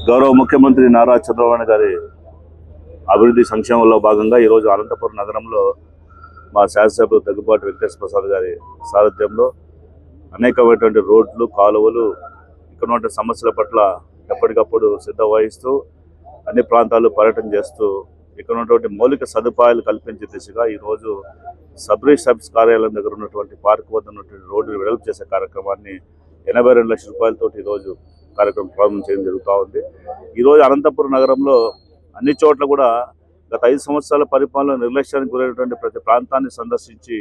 గౌరవ ముఖ్యమంత్రి నారా చంద్రబాబు గారి అభివృద్ధి సంక్షేమంలో భాగంగా ఈరోజు అనంతపురం నగరంలో మా శాసనసభ్యులు తగ్గుబాటు వెంకటేశ్వర ప్రసాద్ గారి సారథ్యంలో అనేకమైనటువంటి రోడ్లు కాలువలు ఇక్కడ సమస్యల పట్ల ఎప్పటికప్పుడు సిద్ధ వహిస్తూ అన్ని ప్రాంతాలు పర్యటన చేస్తూ ఇక్కడ ఉన్నటువంటి మౌలిక సదుపాయాలు కల్పించే దిశగా ఈరోజు సబ్ సబ్స్ కార్యాలయం దగ్గర ఉన్నటువంటి పార్క్ వద్ద ఉన్నటువంటి రోడ్డు వెడల్పు చేసే కార్యక్రమాన్ని ఎనభై రెండు లక్షల రూపాయలతో ఈరోజు కార్యక్రమం ప్రారంభం చేయడం జరుగుతూ ఉంది. ఈరోజు అనంతపురం నగరంలో అన్ని చోట్ల కూడా గత ఐదు సంవత్సరాల పరిపాలన నిర్లక్ష్యానికి గురైనటువంటి ప్రతి ప్రాంతాన్ని సందర్శించి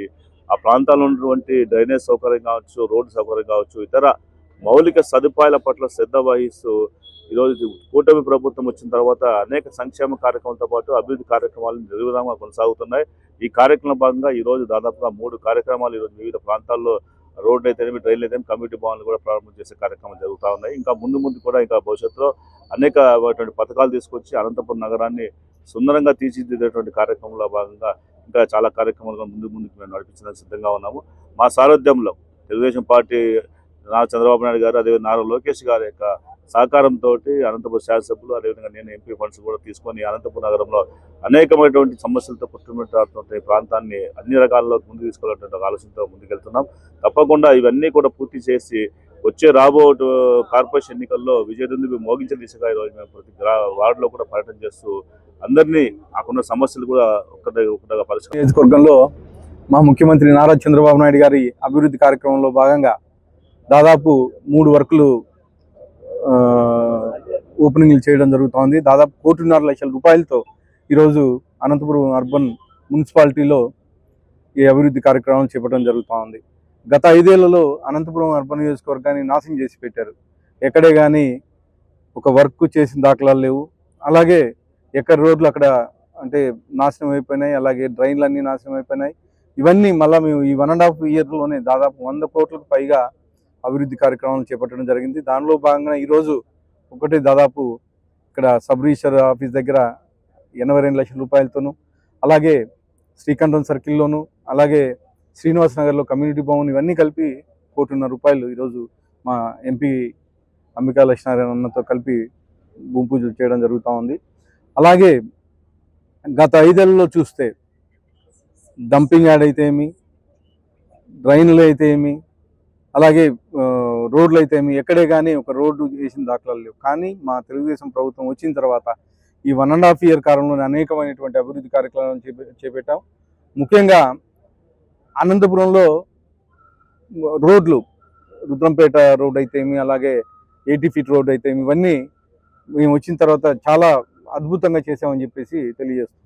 ఆ ప్రాంతాల్లో ఉన్నటువంటి డ్రైనేజ్ సౌకర్యం కావచ్చు రోడ్డు సౌకర్యం కావచ్చు ఇతర మౌలిక సదుపాయాల పట్ల శ్రద్ధ వహిస్తూ ఈరోజు కూటమి ప్రభుత్వం వచ్చిన తర్వాత అనేక సంక్షేమ కార్యక్రమాలతో పాటు అభివృద్ధి కార్యక్రమాలు నిర్విధంగా కొనసాగుతున్నాయి. ఈ కార్యక్రమం భాగంగా ఈరోజు దాదాపుగా మూడు కార్యక్రమాలు ఈరోజు వివిధ ప్రాంతాల్లో రోడ్లు అయితేనేమి రైళ్ళు అయితే కమ్యూనిటీ భవన్లు కూడా ప్రారంభం చేసే కార్యక్రమాలు జరుగుతూ ఉన్నాయి. ఇంకా ముందు ముందు కూడా ఇంకా భవిష్యత్తులో అనేక పథకాలు తీసుకొచ్చి అనంతపురం నగరాన్ని సుందరంగా తీర్చిదిద్దేటువంటి కార్యక్రమంలో భాగంగా ఇంకా చాలా కార్యక్రమాలు ముందు ముందుకు మేము నడిపించడానికి సిద్ధంగా ఉన్నాము. మా సారథ్యంలో తెలుగుదేశం పార్టీ నారా చంద్రబాబు నాయుడు గారు అదే నారా లోకేష్ గారి యొక్క సహకారంతో అనంతపురం శాసనసభ్యులు అదేవిధంగా నేను ఎంపీ ఫండ్స్ కూడా తీసుకొని అనంతపురం నగరంలో అనేకమైనటువంటి సమస్యలతో పుట్టుమిట్టాడుతున్న ప్రాంతాన్ని అన్ని రకాలలో ముందుకు తీసుకెళ్ళేటువంటి ఒక ఆలోచనతో ముందుకెళ్తున్నాం. తప్పకుండా ఇవన్నీ కూడా పూర్తి చేసి వచ్చే రాబో కార్పొరేషన్ ఎన్నికల్లో విజయదుందుకు మోగించే దిశగా ఈరోజు మేము ప్రతి గ్రా వార్డులో కూడా పర్యటన చేస్తూ అందరినీ అక్కడున్న సమస్యలు కూడా ఒకటి ఒకటిగా పరిష్కారం నియోజకవర్గంలో మా ముఖ్యమంత్రి నారా చంద్రబాబు నాయుడు గారి అభివృద్ధి కార్యక్రమంలో భాగంగా దాదాపు మూడు వర్కులు ఓపెనింగ్లు చేయడం జరుగుతోంది. దాదాపు కోటిన్నర లక్షల రూపాయలతో ఈరోజు అనంతపురం అర్బన్ మున్సిపాలిటీలో ఈ అభివృద్ధి కార్యక్రమం చేపట్టడం జరుగుతోంది. గత ఐదేళ్ళలో అనంతపురం అర్బన్ నియోజకవర్గాన్ని నాశనం చేసి పెట్టారు. ఎక్కడే కానీ ఒక వర్క్ చేసిన దాఖలాలు లేవు. అలాగే ఎక్కడ రోడ్లు అక్కడ అంటే నాశనం అయిపోయినాయి. అలాగే డ్రైన్లు అన్నీ నాశనం అయిపోయినాయి. ఇవన్నీ మళ్ళీ మేము ఈ వన్ అండ్ హాఫ్ ఇయర్లోనే దాదాపు వంద కోట్లకు పైగా అభివృద్ధి కార్యక్రమాలు చేపట్టడం జరిగింది. దానిలో భాగంగా ఈరోజు ఒకటి దాదాపు ఇక్కడ సబ్ రిజిస్టర్ ఆఫీస్ దగ్గర ఎనభై రెండు లక్షల రూపాయలతోనూ అలాగే శ్రీకంఠం సర్కిల్లోను అలాగే శ్రీనివాస్ నగర్లో కమ్యూనిటీ భవన్ ఇవన్నీ కలిపి కోటిన్నర రూపాయలు ఈరోజు మా ఎంపీ అంబికా లక్ష్మీనారాయణ అన్నతో కలిపి భూమి పూజలు చేయడం జరుగుతూ ఉంది. అలాగే గత ఐదేళ్ళలో చూస్తే డంపింగ్ యాడ్ అయితే ఏమి డ్రైన్లు అయితే ఏమి అలాగే రోడ్లు అయితే ఏమి ఎక్కడే కానీ ఒక రోడ్డు చేసిన దాఖలాలు లేవు. కానీ మా తెలుగుదేశం ప్రభుత్వం వచ్చిన తర్వాత ఈ వన్ అండ్ హాఫ్ ఇయర్ కాలంలోనే అనేకమైనటువంటి అభివృద్ధి కార్యక్రమాలను చేప- చేపట్టాం. ముఖ్యంగా అనంతపురంలో రోడ్లు రుద్రంపేట రోడ్ అయితే ఏమి అలాగే ఎయిటీ ఫీట్ రోడ్ అయితేమి ఇవన్నీ మేము వచ్చిన తర్వాత చాలా అద్భుతంగా చేసామని చెప్పేసి తెలియజేస్తాం